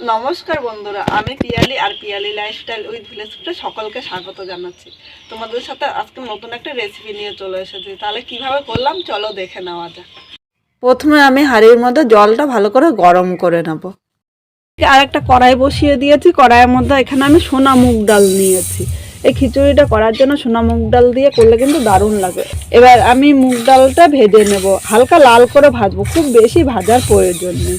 নমস্কার বন্ধুরা, আমি পিয়ালি আর পিয়ালি লাইফস্টাইল উইথ ভিলেজ ফুডে সকলকে স্বাগত জানাচ্ছি। তোমাদের সাথে আজকে নতুন একটা রেসিপি নিয়ে চলে এসেছি। তাহলে কীভাবে করলাম? চলো দেখে নেওয়া যাক। প্রথমে আমি হাঁড়ির মধ্যে জলটা ভালো করে গরম করে নেব। আর একটা কড়াই বসিয়ে দিয়েছি। কড়াইয়ের মধ্যে এখানে আমি সোনা মুগ ডাল নিয়েছি। এই খিচুড়িটা করার জন্য সোনা মুগ ডাল দিয়ে করলে কিন্তু দারুণ লাগে। এবার আমি মুগ ডালটা ভেজে নেব। হালকা লাল করে ভাজবো। খুব বেশি ভাজার প্রয়োজন নেই।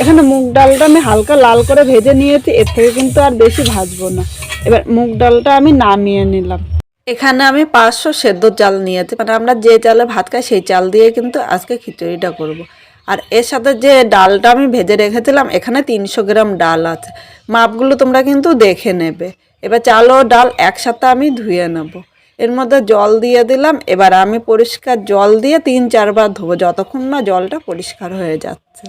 এখানে মুগ ডালটা আমি হালকা লাল করে ভেজে নিয়েছি, এর থেকে কিন্তু আর বেশি ভাজবো না। এবার মুগ ডালটা আমি নামিয়ে নিলাম। এখানে আমি পাঁচশো সেদ্ধ চাল নিয়েছি মানে আমরা যে চালে ভাত খাই সেই চাল দিয়ে কিন্তু আজকে খিচুড়িটা করব। আর এর সাথে যে ডালটা আমি ভেজে রেখেছিলাম, এখানে তিনশো গ্রাম ডাল আছে। মাপগুলো তোমরা কিন্তু দেখে নেবে। এবার চাল ও ডাল একসাথে আমি ধুয়ে নেব। এর মধ্যে জল দিয়ে দিলাম, এবার আমি পরিষ্কার জল দিয়ে তিন চারবার ধোবো, যতক্ষণ না জলটা পরিষ্কার হয়ে যাচ্ছে।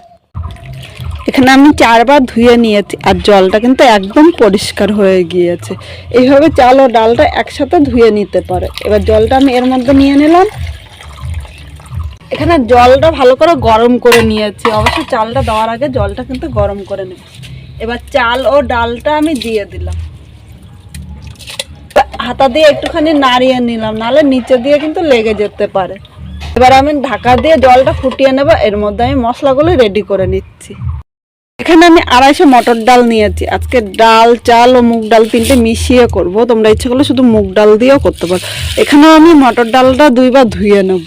এখানে আমি চারবার ধুয়ে নিয়েছি আর জলটা কিন্তু একদম পরিষ্কার হয়ে গিয়েছে। এইভাবে চাল ও ডালটা একসাথে ধুয়ে নিতে পারে। এবার জলটা আমি এর মধ্যে নিয়ে নিলাম। এখানে জলটা ভালো করে গরম করে নিয়েছি। অবশ্য চালটা দেওয়ার আগে জলটা কিন্তু গরম করে নেব। এবার চাল ও ডালটা আমি দিয়ে দিলাম। হাতা দিয়ে একটুখানি নাড়িয়ে নিলাম। নাহলে নিচে দিয়ে কিন্তু লেগে যেতে পারে। এবার আমি ঢাকা দিয়ে জলটা ফুটিয়ে নেব। এর মধ্যে আমি মশলাগুলো রেডি করে নিচ্ছি। এখানে আমি আড়াইশো মটর ডাল নিয়েছি। আজকে ডাল, চাল ও মুগ ডাল তিনটে মিশিয়ে করব। তোমরা ইচ্ছে করলে শুধু মুগ ডাল দিয়েও করতে পারো। এখানেও আমি মটর ডালটা দুইবার ধুয়ে নেব।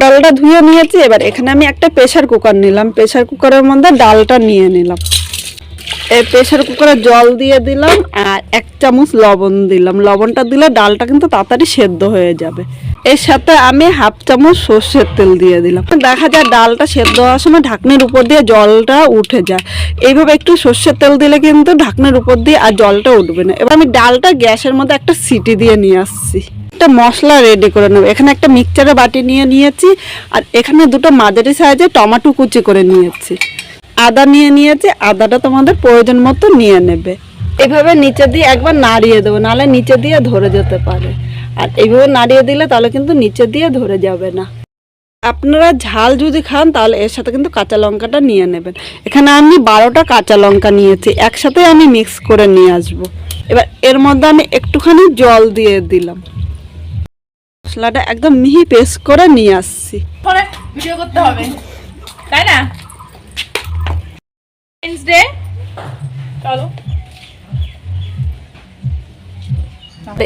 ডালটা ধুয়ে নিয়েছি, এবার এখানে আমি একটা প্রেশার কুকার নিলাম। প্রেশার কুকারের মধ্যে ডালটা নিয়ে নিলাম। এই প্রেশার কুকারে জল দিয়ে দিলাম আর এক চামচ লবণ দিলাম। লবণটা দিলে ডালটা কিন্তু তাড়াতাড়ি সেদ্ধ হয়ে যাবে। এর সাথে আমি হাফ চামচ সর্ষের তেল দিয়ে দিলাম। দেখা যায় ডালটা সেদ্ধ হওয়ার সময় ঢাকনির উপর দিয়ে জলটা উঠে যায়। এইভাবে একটু সর্ষের তেল দিলে কিন্তু ঢাকনির উপর দিয়ে আর জলটা উঠবে না। এবার আমি ডালটা গ্যাসের মধ্যে একটা সিটি দিয়ে নিয়ে আসছি। একটা মশলা রেডি করে নেব। এখানে একটা মিক্সচারে বাটি নিয়ে নিয়েছি আর এখানে দুটো মাঝারি সাইজে টমাটো কুচি করে নিয়েছি। আদা নিয়ে নিয়েছি, আদাটা তোমাদের প্রয়োজন মতো নিয়ে নেবে। এভাবে নিচে দিয়ে একবার নাড়িয়ে দেবো, নাহলে নিচে দিয়ে ধরে যেতে পারে। আর এইভাবে নাড়িয়ে দিলে তাহলে কিন্তু নিচে দিয়ে ধরে যাবে না। আপনারা ঝাল যদি খান, তাহলে এর সাথে কিন্তু কাঁচা লঙ্কাটা নিয়ে নেবেন। এখানে আমি বারোটা কাঁচা লঙ্কা নিয়েছি, একসাথে আমি মিক্স করে নিয়ে আসব। এবার এর মধ্যে আমি একটুখানি জল দিয়ে দিলাম। মশলাটা একদম মিহি পেস্ট করে নিয়ে আসছি। তাই না?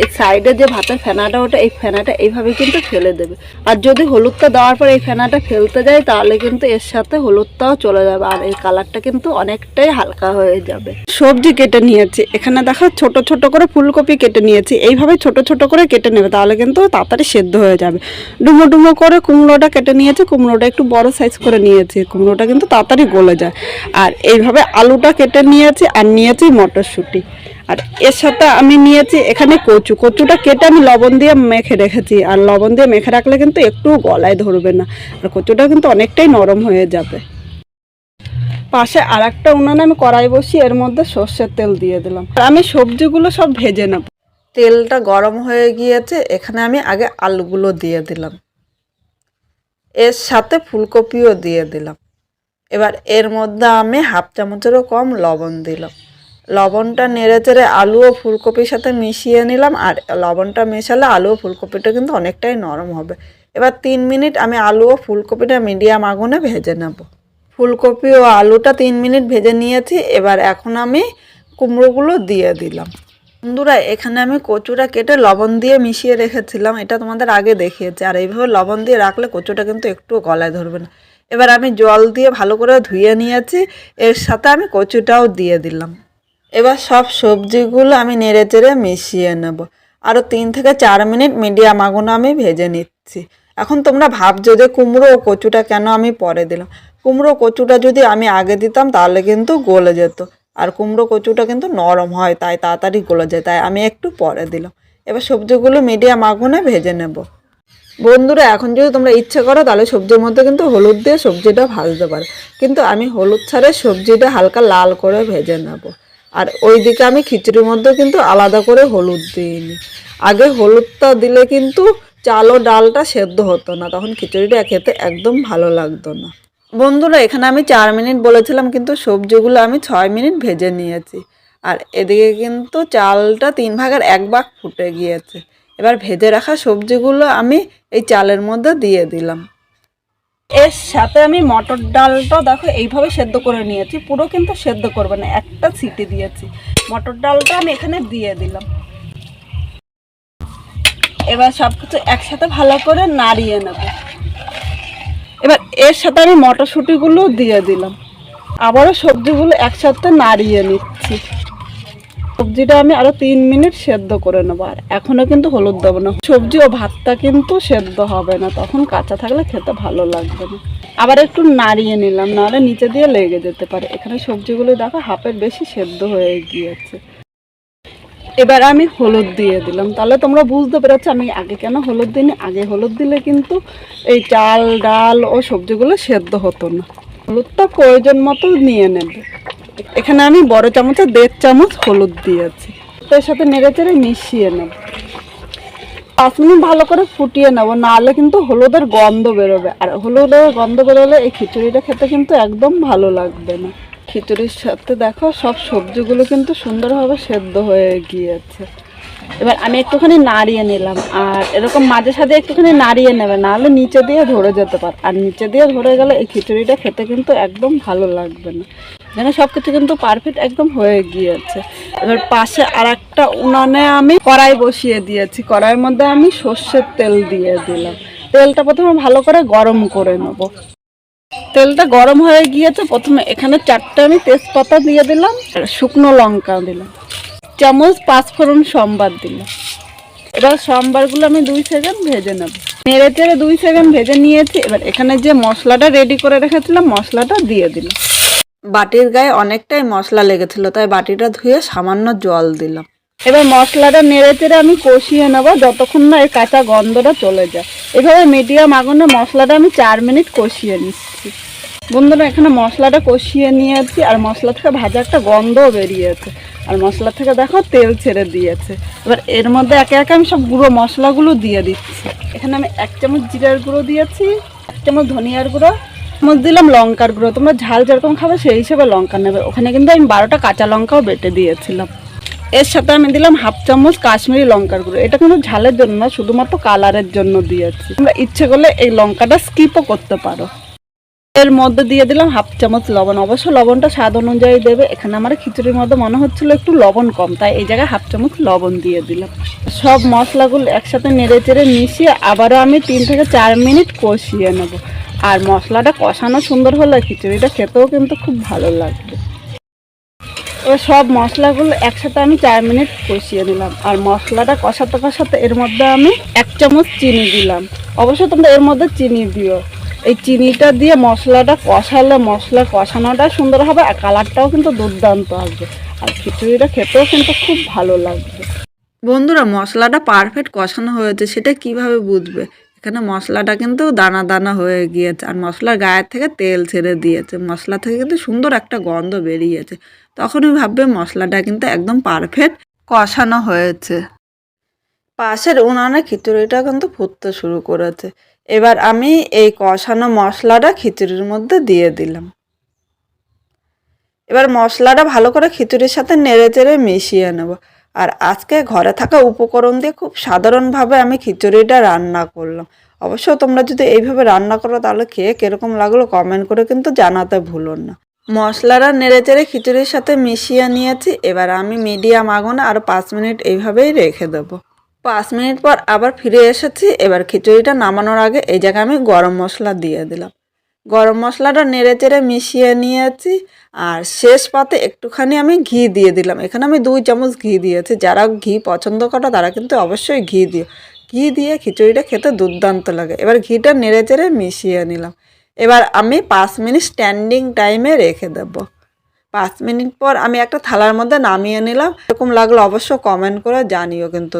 এই সাইডে যে ভাতের ফেনাটা, ওটা এই ফেনাটা এইভাবে কিন্তু ফেলে দেবে। আর যদি হলুদটা দেওয়ার পর এই ফেনাটা ফেলতে যায়, তাহলে কিন্তু এর সাথে হলুদটাও চলে যাবে আর এই কালারটা কিন্তু অনেকটাই হালকা হয়ে যাবে। সবজি কেটে নিয়েছি। এখানে দেখো ছোট ছোট করে ফুলকপি কেটে নিয়েছি। এইভাবে ছোট ছোট করে কেটে নেবে, তাহলে কিন্তু তাড়াতাড়ি সেদ্ধ হয়ে যাবে। ডুমো ডুমো করে কুমড়োটা কেটে নিয়েছি। কুমড়োটা একটু বড় সাইজ করে নিয়েছি। কুমড়োটা কিন্তু তাড়াতাড়ি গলে যায়। আর এইভাবে আলুটা কেটে নিয়েছি আর নিয়েছি মটরশুঁটি। আর এর সাথে আমি নিয়েছি এখানে কচু। কচুটা কেটে আমি লবণ দিয়ে মেখে রেখেছি। আর লবণ দিয়ে মেখে রাখলে কিন্তু একটু গলায় ধরবে না। আর কচুটা কিন্তু অনেকটাই নরম হয়ে যাবে। পাশে আর একটা উনানে আমি কড়াই বসিয়ে এর মধ্যে সর্ষের তেল দিয়ে দিলাম। আর আমি সবজিগুলো সব ভেজে নেব। তেলটা গরম হয়ে গিয়েছে। এখানে আমি আগে আলুগুলো দিয়ে দিলাম। এর সাথে ফুলকপিও দিয়ে দিলাম। এবার এর মধ্যে আমি হাফ চামচেরও কম লবণ দিলাম। লবণটা নেড়ে চেড়ে আলু ও ফুলকপির সাথে মিশিয়ে নিলাম, আর লবণটা মেশালে আলু ও ফুলকপিটা কিন্তু অনেকটাই নরম হবে। এবার তিন মিনিট আমি আলু ও ফুলকপিটা মিডিয়াম আগুনে ভেজে নেব। ফুলকপি ও আলুটা তিন মিনিট ভেজে নিয়েছি, এবার এখন আমি কুমড়োগুলো দিয়ে দিলাম। বন্ধুরা, এখানে আমি কচুটা কেটে লবণ দিয়ে মিশিয়ে রেখেছিলাম, এটা তোমাদের আগে দেখিয়েছি, আর এইভাবে লবণ দিয়ে রাখলে কচুটা কিন্তু একটু গলায় ধরবে না। এবার আমি জল দিয়ে ভালো করে ধুয়ে নিয়েছি, এর সাথে আমি কচুটাও দিয়ে দিলাম। এবার সব সবজিগুলো আমি নেড়ে চেড়ে মিশিয়ে নেব। আরও তিন থেকে চার মিনিট মিডিয়াম আগুনে আমি ভেজে নিচ্ছি। এখন তোমরা ভাবছ যে কুমড়ো ও কচুটা কেন আমি পরে দিলাম? কুমড়ো কচুটা যদি আমি আগে দিতাম তাহলে কিন্তু গলে যেত। আর কুমড়ো কচুটা কিন্তু নরম হয়, তাই তাড়াতাড়ি গলে যায়, তাই আমি একটু পরে দিলাম। এবার সবজিগুলো মিডিয়াম আগুনে ভেজে নেব। বন্ধুরা, এখন যদি তোমরা ইচ্ছে করো তাহলে সবজির মধ্যে কিন্তু হলুদ দিয়ে সবজিটা ভাজতে পারো। কিন্তু আমি হলুদ ছাড়ে সবজিটা হালকা লাল করে ভেজে নেব। আর ওইদিকে আমি খিচুড়ির মধ্যে কিন্তু আলাদা করে হলুদ দিইনি। আগে হলুদটা দিলে কিন্তু চাল ও ডালটা সেদ্ধ হতো না, তখন খিচুড়িটা খেতে একদম ভালো লাগতো না। বন্ধুরা, এখানে আমি চার মিনিট বলেছিলাম, কিন্তু সবজিগুলো আমি ছয় মিনিট ভেজে নিয়েছি। আর এদিকে কিন্তু চালটা তিন ভাগের এক ভাগ ফুটে গিয়েছে। এবার ভেজে রাখা সবজিগুলো আমি এই চালের মধ্যে দিয়ে দিলাম। এর সাথে আমি মটর ডালটা দেখো এইভাবে সেদ্ধ করে নিয়েছি। পুরো কিন্তু সেদ্ধ করবে না, একটা সিটি দিয়েছি। মটর ডালটা আমি এখানে দিয়ে দিলাম। এবার সব কিছু একসাথে ভালো করে নাড়িয়ে নেব। এবার এর সাথে আমি মটরশুঁটিগুলো দিয়ে দিলাম। আবারও সবজিগুলো একসাথে নাড়িয়ে নিচ্ছি। সবজিটা আমি আরও তিন মিনিট সেদ্ধ করে নেব। আর এখনও কিন্তু হলুদ দেবো না। সবজি ও ভাতটা কিন্তু সেদ্ধ হবে না। তখন কাঁচা থাকলে খেতে ভালো লাগবে না। আবার একটু নাড়িয়ে নিলাম, নাহলে নিচে দিয়ে লেগে যেতে পারে। এখানে সবজিগুলো দেখো হাফের বেশি সেদ্ধ হয়ে গিয়েছে। এবার আমি হলুদ দিয়ে দিলাম। তাহলে তোমরা বুঝতে পেরেছ আমি আগে কেন হলুদ দিইনি। আগে হলুদ দিলে কিন্তু এই চাল, ডাল ও সবজিগুলো সেদ্ধ হতো না। হলুদটা প্রয়োজন মতো নিয়ে নেবে। এখানে আমি বড় চামচে দেড় চামচ হলুদ দিয়েছি। তো এর সাথে নেড়ে চেড়ে মিশিয়ে নেব। পাঁচ মিনিট ভালো করে ফুটিয়ে নেব, নাহলে কিন্তু হলুদের গন্ধ বেরোবে। আর হলুদের গন্ধ বেরোলে এই খিচুড়িটা খেতে কিন্তু একদম ভালো লাগবে না। খিচুড়ির সাথে দেখো সব সবজিগুলো কিন্তু সুন্দরভাবে সেদ্ধ হয়ে গিয়েছে। এবার আমি একটুখানি নাড়িয়ে নিলাম, আর এরকম মাঝে সাঝে একটুখানি নাড়িয়ে নেবে, নাহলে নিচে দিয়ে ধরে যেতে পারে। আর নিচে দিয়ে ধরে গেলে এই খিচুড়িটা খেতে কিন্তু একদম ভালো লাগবে না। এখানে সব কিছু কিন্তু পারফেক্ট একদম হয়ে গিয়েছে। এবার পাশে আর একটা উনানে আমি কড়াই বসিয়ে দিয়েছি। কড়াইয়ের মধ্যে আমি সর্ষের তেল দিয়ে দিলাম। তেলটা প্রথমে ভালো করে গরম করে নেব। তেলটা গরম হয়ে গিয়েছে। প্রথমে এখানে চারটে আমি তেজপাতা দিয়ে দিলাম শুকনো লঙ্কা দিলাম। চামচ পাঁচফোড়ন সম্বার দিলাম। এবার সম্বারগুলো আমি দুই সেকেন্ড ভেজে নেব। নেড়ে চেড়ে দুই সেকেন্ড ভেজে নিয়েছি। এবার এখানে যে মশলাটা রেডি করে রেখেছিলাম, মশলাটা দিয়ে দিলাম। বাটির গায়ে অনেকটাই মশলা লেগেছিল, তাই বাটিটা ধুয়ে সামান্য জল দিলাম। এবার মশলাটা নেড়ে চেড়ে আমি কষিয়ে নেব, যতক্ষণ না এর কাঁচা গন্ধটা চলে যায়। এভাবে মিডিয়াম আগুনে মশলাটা আমি চার মিনিট কষিয়ে নিচ্ছি। বন্ধুরা, এখানে মশলাটা কষিয়ে নিয়েছি, আর মশলা থেকে ভাজা একটা গন্ধও বেরিয়েছে। আর মশলা থেকে দেখো তেল ছেড়ে দিয়েছে। এবার এর মধ্যে একে একে আমি সব গুঁড়ো মশলাগুলো দিয়ে দিচ্ছি। এখানে আমি এক চামচ জিরার গুঁড়ো দিয়েছি, এক চামচ ধনিয়ার গুঁড়ো চামচ দিলাম লঙ্কার গুঁড়ো। তোমরা ঝাল যেরকম খাবে সেই হিসেবে লঙ্কা নেবে। ওখানে কিন্তু আমি বারোটা কাঁচা লঙ্কাও বেটে দিয়েছিলাম। এর সাথে আমি দিলাম হাফ চামচ কাশ্মীরি লঙ্কার গুঁড়ো। এটা কিন্তু ঝালের জন্য না, শুধুমাত্র কালারের জন্য দিয়েছি। তোমরা ইচ্ছে করলে এই লঙ্কাটা স্কিপও করতে পারো। এর মধ্যে দিয়ে দিলাম হাফ চামচ লবণ। অবশ্য লবণটা স্বাদ অনুযায়ী দেবে। এখানে আমার খিচুড়ির মধ্যে মনে হচ্ছিল একটু লবণ কম, তাই এই জায়গায় হাফ চামচ লবণ দিয়ে দিলাম। সব মশলাগুলো একসাথে নেড়ে চেড়ে মিশিয়ে আবারও আমি তিন থেকে চার মিনিট কষিয়ে নেব। আর মশলাটা কষানো সুন্দর হলে, খিচুড়িটা খেতেও কিন্তু খুব ভালো লাগবে এবার সব মশলাগুলো একসাথে আমি চার মিনিট কষিয়ে নিলাম। আর মশলাটা কষাতে কষাতে এর মধ্যে আমি এক চামচ চিনি দিলাম। অবশ্যই তোমরা এর মধ্যে চিনি দিও। এই চিনিটা দিয়ে মশলাটা কষালে মশলা কষানোটা সুন্দর হবে আর কালারটাও কিন্তু দুর্দান্ত আসবে আর খিচুড়িটা খেতেও কিন্তু খুব ভালো লাগবে। বন্ধুরা, মশলাটা পারফেক্ট কষানো হয়েছে, সেটা কীভাবে বুঝবে? এখানে মশলাটা কিন্তু দানা দানা হয়ে গিয়েছে। আর মশলার গায়ের থেকে তেল ছেড়ে দিয়েছে। মশলা থেকে কিন্তু সুন্দর একটা গন্ধ বেরিয়েছে। তখনই ভাববে মশলাটা কিন্তু একদম পারফেক্ট কষানো হয়েছে। পাশের উনানে খিচুড়িটা কিন্তু ফুটতে শুরু করেছে। এবার আমি এই কষানো মশলাটা খিচুড়ির মধ্যে দিয়ে দিলাম। এবার মশলাটা ভালো করে খিচুড়ির সাথে নেড়ে চেড়ে মিশিয়ে নেব। আর আজকে ঘরে থাকা উপকরণ দিয়ে খুব সাধারণভাবে আমি খিচুড়িটা রান্না করলাম। অবশ্য তোমরা যদি এইভাবে রান্না করো, তাহলে খেয়ে কীরকম লাগল কমেন্ট করে কিন্তু জানাতে ভুলো না। মশলাটা নেড়ে চেড়ে খিচুড়ির সাথে মিশিয়ে নিয়েছি। এবার আমি মিডিয়াম আগুনে আর পাঁচ মিনিট এইভাবেই রেখে দেবো। পাঁচ মিনিট পর আবার ফিরে এসেছি। এবার খিচুড়িটা নামানোর আগে এই জায়গায় আমি গরম মশলা দিয়ে দিলাম। গরম মশলাটা নেড়ে চেড়ে মিশিয়ে নিয়েছি, আর শেষ পাতে একটুখানি আমি ঘি দিয়ে দিলাম। এখানে আমি দুই চামচ ঘি দিয়েছি। যারা ঘি পছন্দ করো, তারা কিন্তু অবশ্যই ঘি দিও। ঘি দিয়ে খিচুড়িটা খেতে দুর্দান্ত লাগে। এবার ঘিটা নেড়ে চেড়ে মিশিয়ে নিলাম। এবার আমি পাঁচ মিনিট স্ট্যান্ডিং টাইমে রেখে দেবো। পাঁচ মিনিট পর আমি একটা থালার মধ্যে নামিয়ে নিলাম। এরকম লাগল অবশ্য কমেন্ট করে জানিও কিন্তু।